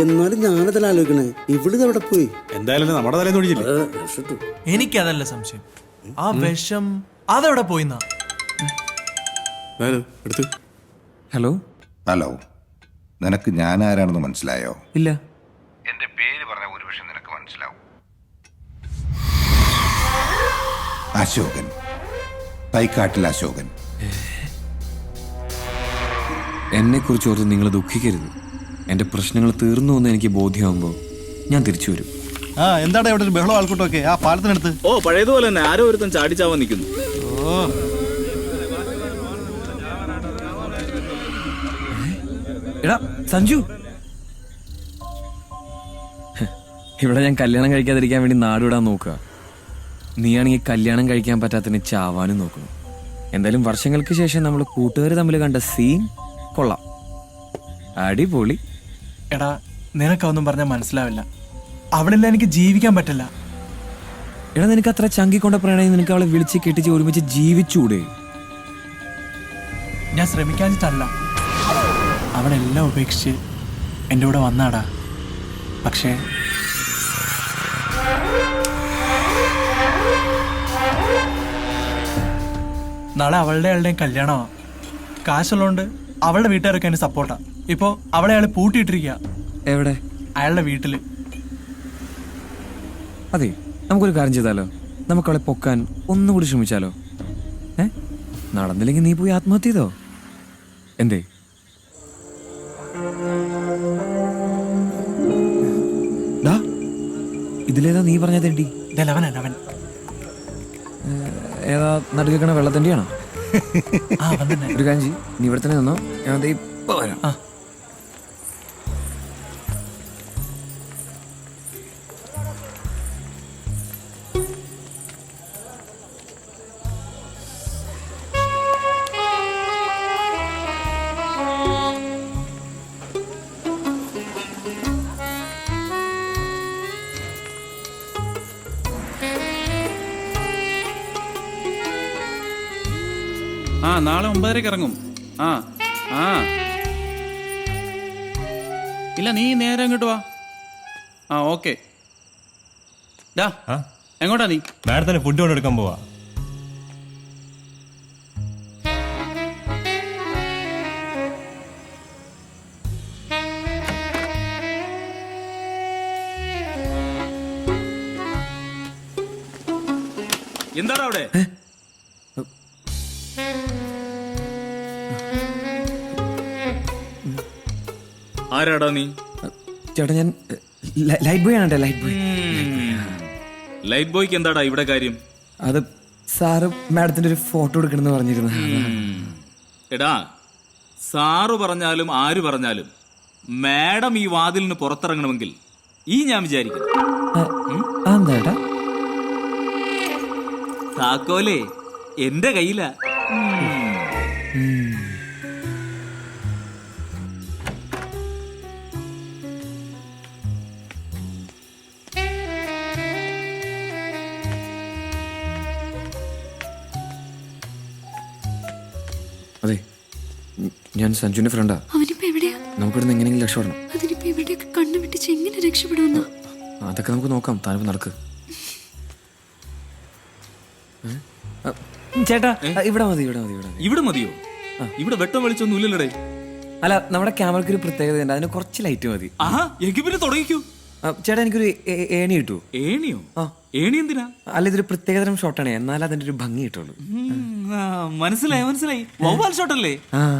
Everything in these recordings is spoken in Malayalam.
എന്നാലും ഞാനതല്ല ആലോചിക്കണേ. ഇവിടുന്ന് എവിടെ പോയി? എന്തായാലും നമ്മുടെ തലേന്ന് ഒഴിച്ചില്ലേ. എനിക്കതല്ല സംശയം. ആ വിഷം അതെവിടെ പോയിന്നാ? എടുത്ത്. ഹലോ? ഹലോ. നിനക്ക് ഞാൻ ആരാണെന്ന് മനസ്സിലായോ? ഇല്ല. എന്റെ പേര് പറഞ്ഞ ഒരു പക്ഷെ നിനക്ക് മനസ്സിലാവും. അശോകൻ. തൈക്കാട്ടിൽ അശോകൻ. എന്നെ കുറിച്ച് ഓർത്ത് നിങ്ങൾ ദുഃഖിക്കരുത്. എന്റെ പ്രശ്നങ്ങൾ തീർന്നു എന്ന് എനിക്ക് ബോധ്യമാകുമ്പോൾ ഞാൻ തിരിച്ചു വരും. ആ എന്താണ് ഇവിടെ ഒരു ബഹളം ആൾക്കൂട്ടൊക്കെ ആ പാലത്തിനടുത്ത്. ഓ പഴയതുപോലെ തന്നെ ആരോ ഒരുത്തൻ ചാടിച്ചാവാൻ നിൽക്കുന്നു. എടാ സഞ്ജു. ഇവിടെ ഞാൻ കല്യാണം കഴിക്കാതിരിക്കാൻ വേണ്ടി നാടുവിടാൻ നോക്കുക. നീയാണെങ്കിൽ കല്യാണം കഴിക്കാൻ പറ്റാത്തതിന് ചാവാനും നോക്കുന്നു എന്തായാലും വർഷങ്ങൾക്ക് ശേഷം നമ്മൾ കൂട്ടുകാർ തമ്മിൽ കണ്ട സീൻ കൊള്ളാം. അടിപൊളി. എടാ നിനക്കൊന്നും പറഞ്ഞാൽ മനസ്സിലാവില്ല. അവളില്ല എനിക്ക് ജീവിക്കാൻ പറ്റില്ല. എടാ നിനക്ക് അത്ര ചങ്കിക്കൊണ്ട പ്രണയം നിനക്ക് അവളെ വിളിച്ച് കെട്ടിച്ച് ഒരുമിച്ച് ജീവിച്ചൂടെ? ഞാൻ ശ്രമിക്കാഞ്ഞിട്ടല്ല. അവളെല്ലാം ഉപേക്ഷിച്ച് എന്റെ കൂടെ വന്നാടാ. പക്ഷേ നാളെ അവളുടെ ആളുടെയും കല്യാണമാണ് കാശുള്ളതുകൊണ്ട് അവളുടെ വീട്ടുകാരൊക്കെ എന്റെ സപ്പോർട്ടാ ഇപ്പോ അവളെ അയാൾ പൂട്ടിയിട്ടിരിക്കുക എവിടെ? അയാളുടെ വീട്ടിൽ. അതെ നമുക്കൊരു കാര്യം ചെയ്താലോ? നമുക്ക് അവളെ പൊക്കാൻ ഒന്നുകൂടി ശ്രമിച്ചാലോ? ഏ? നടന്നില്ലെങ്കിൽ നീ പോയി ആത്മഹത്യ ചെയ്തോ? എന്തേ? ഇതിലേതാ നീ പറഞ്ഞ തെണ്ടി ഇതല്ല അവനാണ് അവൻ. ഏതാ നടുക്കണ തന്നെ ഒരു കാഞ്ചി നീ ഇവിടെ തന്നെ നിന്നോ. ഞാൻ ഇപ്പൊ വരാം. ആ. നാളെ ഒമ്പതരക്ക് ഇറങ്ങും. ആ ആ. ഇല്ല നീ നേരെ അങ്ങോട്ട് വാ. ആ ഓക്കെ. ഡാ എങ്ങോട്ടാ നീ? മാഡത്തിന് ഫുഡ് കൊണ്ടെടുക്കാൻ പോവാ. എന്താടാ അവിടെ? ആരാടാ നീ? ചേട്ടാ ഞാൻ ലൈറ്റ് ബോയ് ആണ് ലൈറ്റ് ബോയ്. ലൈറ്റ് ബോയ്ക്ക് എന്താടാ ഇവിടെ കാര്യം? അത് സാറ് മാഡത്തിന്റെ ഒരു ഫോട്ടോ എടുക്കണമെന്ന് പറഞ്ഞിരുന്നു. എടാ സാറ് പറഞ്ഞാലും ആര് പറഞ്ഞാലും മാഡം ഈ വാതിലിന് പുറത്തിറങ്ങണമെങ്കിൽ ഈ ഞാൻ വിചാരിക്കും ആ, എന്താ ഏട്ടാ താക്കോലേ എന്റെ കയ്യിലാ. അതെ. ഞാൻ സഞ്ജുവിന്റെ ഫ്രണ്ടാ അവനിപ്പോ എവിടെയാ? നമുക്കിവിടുന്ന് എങ്ങനെയെങ്കിലും രക്ഷപ്പെടണം അതിനിപ്പോ എവിടെയൊക്കെ കണ്ണു വെട്ടിച്ച് എങ്ങനെ രക്ഷപ്പെടുമെന്ന്? അതൊക്കെ നമുക്ക് നോക്കാം. താനിപ്പോ നടക്ക്? ചേട്ടാ ഇവിടെ മതി ഇവിടെ മതി ഇവിടെ മതി. ഇവിടെ മതിയോ? ഇവിടെ വെട്ടം വെളിച്ചൊന്നും ഇല്ലല്ലേ അല്ല നമ്മുടെ ക്യാമറയ്ക്ക് ഒരു പ്രത്യേകത ഉണ്ട്. അതിന് കുറച്ച് ലൈറ്റ് മതി. ആഹാ എങ്കിൽ പിന്നെ തുടങ്ങിക്കൂ. ആ, ചേട്ടാ എനിക്കൊരു ഏ- ഏണി കിട്ടൂ ഏണിയോ? ആ. ഏണി എന്തിനാ? അല്ല ഇതൊരു പ്രത്യേകതരം ഷോട്ടാണ് എന്നാൽ അതിന്റെ ഒരു ഭംഗി കിട്ടുള്ളൂ. ഉം, മനസ്സിലായി മനസ്സിലായി. വവ്വാൽ ഷോട്ട് അല്ലേ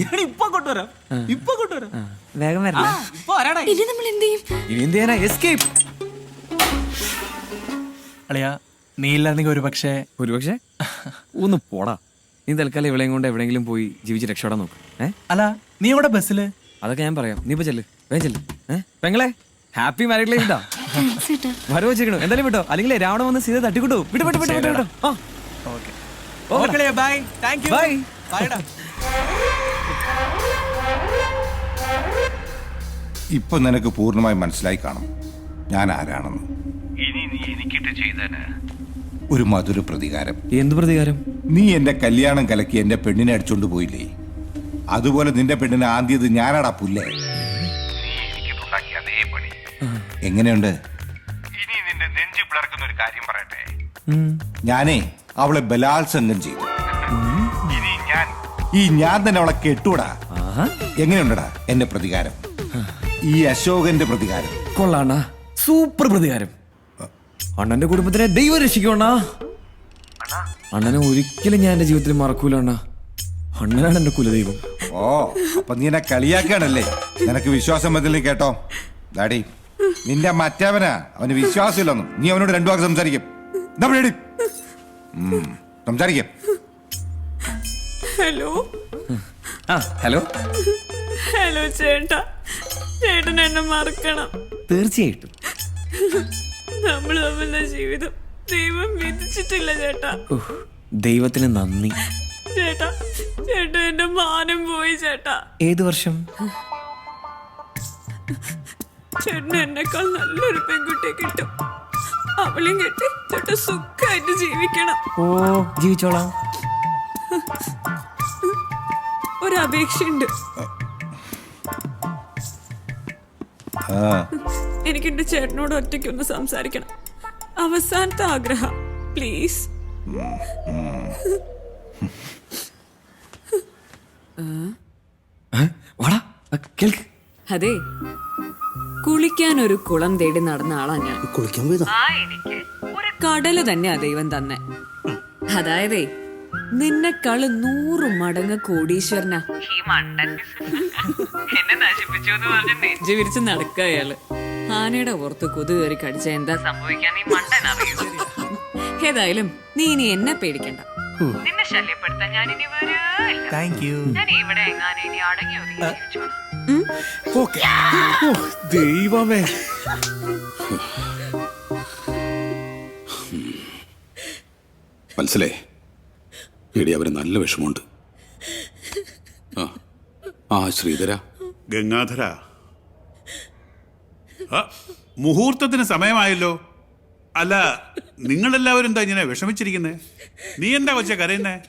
ഞാൻ ഇപ്പൊ കൊണ്ടുവരാം ഇപ്പൊ കൊണ്ടുവരാം വേഗം വരണം. ഇപ്പൊ വരാടാ. ഇനി നമ്മൾ എന്ത് ചെയ്യും? ഇനി എന്ത് ചെയ്യാനാ? എസ്കേപ്പ് അളിയാ നീ ഇല്ലായിരുന്നെങ്കിൽ ഒരു പക്ഷേ ഒരുപക്ഷെ? ഒന്ന് പോടാ. നീ തൽക്കാലം ഇവിടെയും കൊണ്ട് എവിടെയെങ്കിലും പോയി ജീവിച്ച് രക്ഷപ്പെടാൻ നോക്ക്. ഏ? അല്ല നീ ഇവിടെ ബസ്സിൽ? അതൊക്കെ ഞാൻ പറയാം. നീ ഇപ്പൊ ചെല്ല്. വേഗം ചെല്ല്. ഏ? പെങ്ങളെ ഹാപ്പി മാരീഡ് ലൈഫ് ഏട്ടാ വരവ് വെച്ചിരിക്കണു എന്തായാലും വിട്ടോ. അല്ലെങ്കിൽ രാവണ വന്ന് സീത തട്ടിക്കിട്ടു. വിട്ടു വിട്ടു വിട്ടു വിട്ടു വിട്ടു. ആ. Okay. Bye thank you bye ബൈഡാ ഇപ്പൊ നിനക്ക് പൂർണമായി മനസ്സിലായി കാണും. ഞാൻ ആരാണെന്ന്. ഇനി നീ എനിക്കിട്ട് ചെയ്തേന്. ഒരു മധുര പ്രതികാരം. എന്ത് പ്രതികാരം? നീ എന്റെ കല്യാണം കലക്കി എന്റെ പെണ്ണിനെ അടിച്ചോണ്ട് പോയില്ലേ? അതുപോലെ നിന്റെ പെണ്ണിനെ ആദ്യത് ഞാനാടാ പുല്ലേ? എങ്ങനെയുണ്ട്? ഇനി നിന്റെ നെഞ്ചു പിളർക്കുന്ന ഒരു കാര്യം പറയട്ടെ. ഞാനേ അവളെ ബലാത്സംഗം ചെയ്തു. ഈ ഞാൻ തന്നെ അവളെ കെട്ടൂടാ എങ്ങനെയുണ്ടടാ എന്റെ പ്രതികാരം? ഈ അശോകന്റെ പ്രതികാരം. കൊള്ളാണ. സൂപ്പർ പ്രതികാരം. അണ്ണന്റെ കുടുംബത്തിനെ ദൈവം രക്ഷിക്കണ അണ്ണനെ ഒരിക്കലും ഞാൻ എന്റെ ജീവിതത്തിൽ മറക്കൂല അണ്ണ. അണ്ണനാണ് എന്റെ കുലദൈവം. ഓ അപ്പൊ നീ എന്നെ കളിയാക്കാണല്ലേ നിനക്ക് വിശ്വാസം വന്നില്ലേ കേട്ടോ? ഡാഡി നിന്റെ മറ്റവനാ അവന് വിശ്വാസമില്ലെന്നും. നീ അവനോട് രണ്ടു വാക്ക് സംസാരിക്കും? ഉം, സംസാരിക്കും. ഹലോ. ആ ഹലോ. ഹലോ ചേട്ടാ. ചേട്ടൻ എന്നെ മറക്കണം. തീർച്ചയായിട്ടും. നമ്മൾ തമ്മിലുള്ള ജീവിതം ദൈവം വിധിച്ചിട്ടില്ല ചേട്ടാ. ദൈവത്തിന് നന്ദി. ചേട്ടാ ചേട്ടാ എന്റെ മാനം പോയി ചേട്ടാ. ഏത് വർഷം? ചേട്ടന് എന്നെക്കാൾ നല്ലൊരു പെൺകുട്ടിയെ കിട്ടും. അവളെയും കെട്ടി തൊട്ട് സുഖമായിട്ട് ജീവിക്കണം. ഓ ജീവിച്ചോളാം. ഒരു അപേക്ഷയുണ്ട് എനിക്ക് എന്റെ ചേട്ടനോട് ഒറ്റയ്ക്ക് ഒന്ന് സംസാരിക്കണം. അവസാനത്തെ ആഗ്രഹം. പ്ലീസ്. അതെ. കുളിക്കാൻ ഒരു കുളം തേടി നടന്ന ആളാ ഞാൻ. കുളിക്കാൻ പോയതാ? ആ എനിക്ക് ഒരു കടൽ തന്നെയാ ദൈവം തന്നെ. നിന്നെ നിന്നെക്കാൾ നൂറ് മടങ്ങ് കോടീശ്വരനാ. ഈ മണ്ടൻ. എന്നെ നശിപ്പിച്ചു എന്ന് പറഞ്ഞ് നെഞ്ചു വിരിച്ച് നടക്കുക അയാൾ ആനയുടെ പുറത്ത് കൊതു കയറി കടിച്ച എന്താ? സംഭവിക്കാൻ ഈ മണ്ടൻ അറിയൂ ഏതായാലും നീ ഇനി എന്നെ പേടിക്കണ്ട. നിന്നെ ശല്യപ്പെടുത്താൻ ഞാൻ ഇനി വരില്ല താങ്ക് യു ഞാൻ ഇവിടെ എങ്ങാനും ഇനി അടങ്ങി ഒതുങ്ങി ജീവിച്ചോളാം. ദൈവമേ. മനസ്സിലേ എടി അവന് നല്ല വിഷമമുണ്ട്. ആ ആ ശ്രീധര. ഗംഗാധര. ആ, മുഹൂർത്തത്തിന് സമയമായല്ലോ. അല്ല നിങ്ങളെല്ലാവരും എന്താ ഇങ്ങനെ വിഷമിച്ചിരിക്കുന്നേ? നീ എന്താ കൊച്ചെ കരയുന്നേ?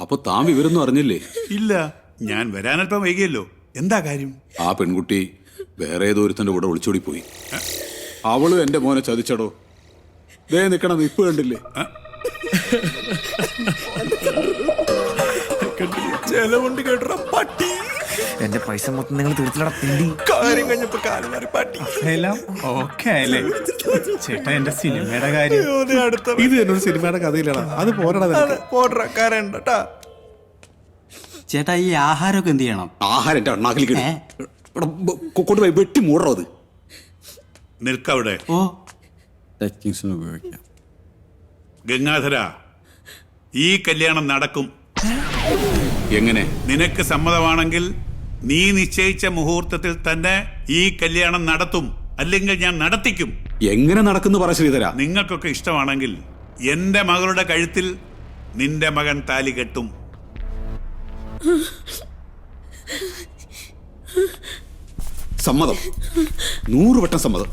അപ്പൊ താൻ വിവരൊന്നും അറിഞ്ഞില്ലേ? ഇല്ല ഞാൻ വരാനല്പം വൈകിയല്ലോ. എന്താ കാര്യം? ആ പെൺകുട്ടി വേറെ ഏതോ ഒരുത്തന്റെ കൂടെ ഒളിച്ചോടി പോയി. അവളും എന്റെ മോനെ ചതിച്ചടോ. ദേ നിക്കണം നിപ്പ് കണ്ടില്ലേ? ചെലവുണ്ട് കേട്ടോ പട്ടി. എന്റെ പൈസ മൊത്തം നിങ്ങൾ തീർത്തിലട തിണ്ടി കാര്യം കഴിഞ്ഞപ്പോ കാലം മാറി പട്ടി. എല്ലാം ഓക്കെ ആയില്ലേ ചേട്ടാ എന്റെ സിനിമയുടെ കാര്യം. ഇത് എന്നൊരു സിനിമയുടെ കഥയിലാണ്. അത് പോരടാ നിനക്ക്. പോട്ടറക്കാരുണ്ടട്ടാ ചേട്ടാ ഈ ആഹാരമൊക്കെ എന്ത് ചെയ്യണം? ആഹാരം എന്റെ അണ്ണാക്കിൽ കൊണ്ടുപോയി വെട്ടി മൂടറോ അത്. നിൽക്കവിടെ ഓ. ടെക്നിക്സിന് ഉപയോഗിക്കാം. ഗംഗാധര ഈ കല്യാണം നടക്കും. എങ്ങനെ? നിനക്ക് സമ്മതമാണെങ്കിൽ നീ നിശ്ചയിച്ച മുഹൂർത്തത്തിൽ തന്നെ ഈ കല്യാണം നടത്തും. അല്ലെങ്കിൽ ഞാൻ നടത്തിക്കും. എങ്ങനെ നടക്കുന്നു പറ ശ്രീധര. നിങ്ങൾക്കൊക്കെ ഇഷ്ടമാണെങ്കിൽ എന്റെ മകളുടെ കഴുത്തിൽ നിന്റെ മകൻ താലി കെട്ടും. സമ്മതം. നൂറ് വട്ടം സമ്മതം.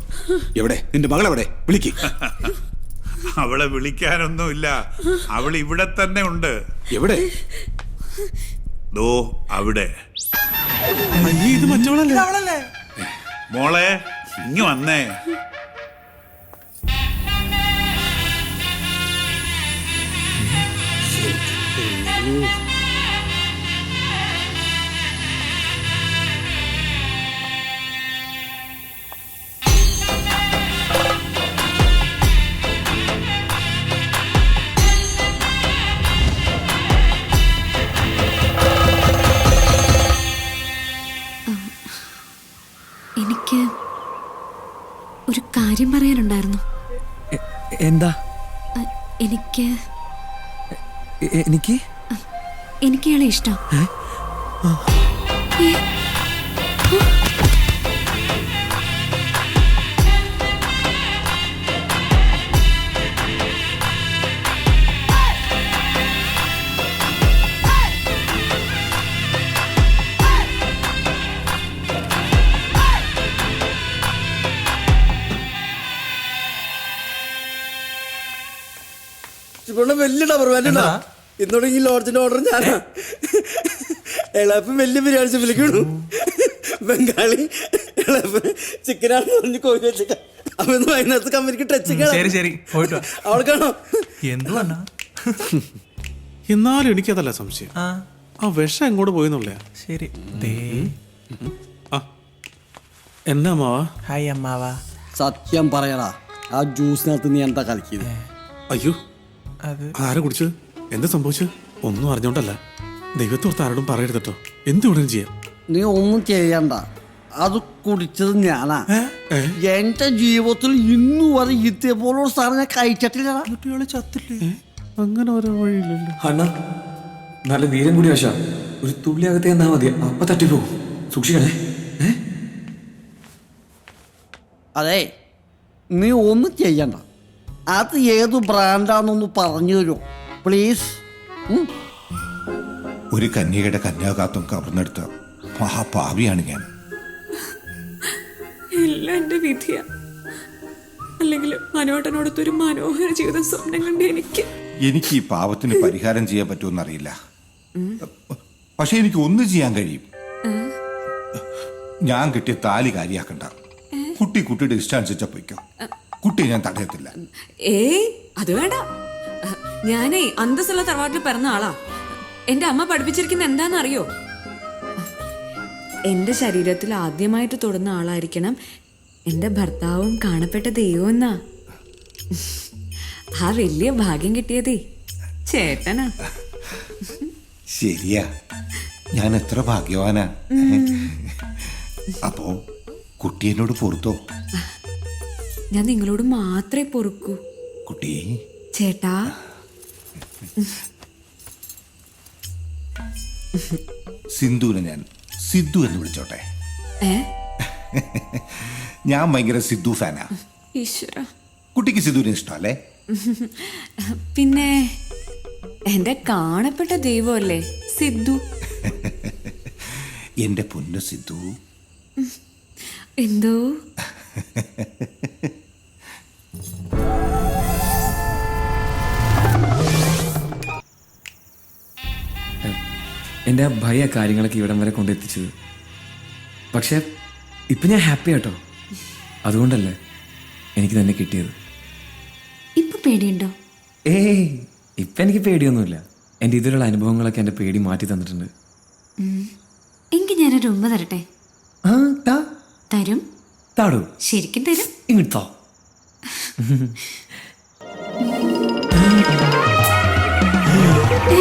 എവിടെ? നിന്റെ മകൾ എവിടെ? വിളിക്ക്. അവളെ വിളിക്കാനൊന്നുമില്ല. അവൾ ഇവിടെ തന്നെ ഉണ്ട്. എവിടെ? ദോ അവിടെ. ഇത് മറ്റവളല്ലേ? മോളെ ഇങ്ങ് വന്നേ. എനിക്ക് ഒരു കാര്യം പറയാനുണ്ടായിരുന്നു. എന്താ? എനിക്ക് എനിക്ക്? എനിക്ക് ഇയാളെ ഇഷ്ടം. ഇവിടെ വലിയ ഡബർ വേണ്ട ഇന്നോട് ഈ ലോഡ്ജിന്റെ ഓർഡർ ഞാനാ എളാപ്പൻ വലിയ ബിരിയാണി വിളിക്കണു ബംഗാളി എളാപ്പൻ ചിക്കനാണെന്ന് പറഞ്ഞ് കോഴി വെച്ചിട്ട് അപ്പൊ ഇന്ന് വൈകുന്നേരത്ത് കമ്പനിക്ക് ടച്ച്. അവൾക്കാണോ എന്തു അണ്ണാ? എന്നാലും എനിക്കതല്ല സംശയം. ആ. വിഷം എങ്ങോട്ട് പോയി ശരി. എന്നാ അമ്മാവാ? ഹായ് അമ്മാവാ. സത്യം പറയടാ ആ ജ്യൂസിനകത്ത് നീ എന്താ കളിക്കുന്നത് അയ്യോ. ആരാ കുടിച്ചത്? എന്താ സംഭവിച്ചത്? ഒന്നും അറിഞ്ഞോണ്ടല്ല. ദൈവത്തോർത്ത് ആരോടും പറയരുത് കേട്ടോ. എന്ത് വേണമെങ്കിലും ചെയ്യാം. നീ ഒന്നും ചെയ്യണ്ട. അത് കുടിച്ചത് ഞാനാ? എന്റെ ജീവിതത്തിൽ ഇന്നു വരെ ഇതേപോലുള്ള സാധനം ഞാൻ കഴിച്ചിട്ടില്ല ചത്തില്ലേ? അങ്ങനെ ഓരോ വഴിയില്ലല്ലോ. അണ്ണ നല്ല നീരം കൂടി വശ ഒരു തുള്ളി അകത്തെ എന്നാ മതി. അപ്പൊ തട്ടിപ്പോവും സൂക്ഷിക്കണേ. അതെ നീ ഒന്നും ചെയ്യണ്ട. അത് ഏത് ബ്രാൻഡാന്നൊന്ന് പറഞ്ഞു തരുമോ പ്ലീസ്. ഒരു കന്യകയുടെ കന്യാകാത്വം കവർന്നെടുത്ത മഹാപാവിയാണ് ഞാൻ. എല്ലാം എന്റെ വിധിയാ. അല്ലെങ്കിൽ മനോട്ടനോടത്തൊരു മനോഹര ജീവിതം സ്വപ്നം കണ്ട് എനിക്ക്. എനിക്ക് ഈ പാവത്തിന് പരിഹാരം ചെയ്യാൻ പറ്റുമെന്ന് അറിയില്ല പക്ഷെ എനിക്ക് ഒന്ന് ചെയ്യാൻ കഴിയും. ഞാൻ കിട്ടിയ താലി കാര്യാക്കണ്ട. കുട്ടി കുട്ടിയുടെ ഇഷ്ടം അനുസരിച്ച പൊയ്ക്കോ കുട്ടിയെ ഞാൻ തടയത്തില്ല. ഏയ് അത് വേണ്ട. ഞാനേ അന്തസ്സുള്ള തറവാട്ടിൽ പിറന്ന ആളാ. എന്റെ അമ്മ പഠിപ്പിച്ചിരിക്കുന്ന എന്താണെന്നറിയോ? എന്റെ ശരീരത്തിൽ ആദ്യമായിട്ട് തൊടുന്ന ആളായിരിക്കണം എന്റെ ഭർത്താവും കാണപ്പെട്ട ദൈവം എന്നാ. ആ വലിയ ഭാഗ്യം കിട്ടിയതേ. ചേട്ടനാ. ശരിയാ. ഞാൻ എത്ര ഭാഗ്യവാനാ. അപ്പോ കുട്ടി എന്നോട് പൊറുത്തോ? ഞാൻ നിങ്ങളോട് മാത്രമേ പൊറുക്കൂ. കുട്ടി. ചേട്ടാ. സിന്ധുവിനെ ഞാൻ സിദ്ധു എന്ന് വിളിച്ചോട്ടെ. ഏ? ഞാൻ ഭയങ്കര സിദ്ധു ഫാനാ. ഈശ്വര. കുട്ടിക്ക് സിദ്ധുവിനെ ഇഷ്ടമല്ലേ? പിന്നെ എന്റെ കാണപ്പെട്ട ദൈവമല്ലേ സിദ്ധു. എന്റെ പൊന്നു സിദ്ധു. എന്തോ? എന്റെ ആ ഭയ കാര്യങ്ങളൊക്കെ ഇവിടം വരെ കൊണ്ടെത്തിച്ചത്. പക്ഷെ ഇപ്പം ഞാൻ ഹാപ്പി ആട്ടോ. അതുകൊണ്ടല്ലേ എനിക്ക് തന്നെ കിട്ടിയത്. ഇപ്പൊ പേടിയുണ്ടോ? ഏയ് ഇപ്പം എനിക്ക് പേടിയൊന്നുമില്ല. എന്റെ ഇതിലുള്ള അനുഭവങ്ങളൊക്കെ എന്റെ പേടി മാറ്റി തന്നിട്ടുണ്ട്. എങ്കിൽ ഞാനൊരു ഉമ്മ തരട്ടെ? ആ താ. തരും. താടൂ. ശരിക്കും തരും. ഇങ്ങോട്ടോ ഏ,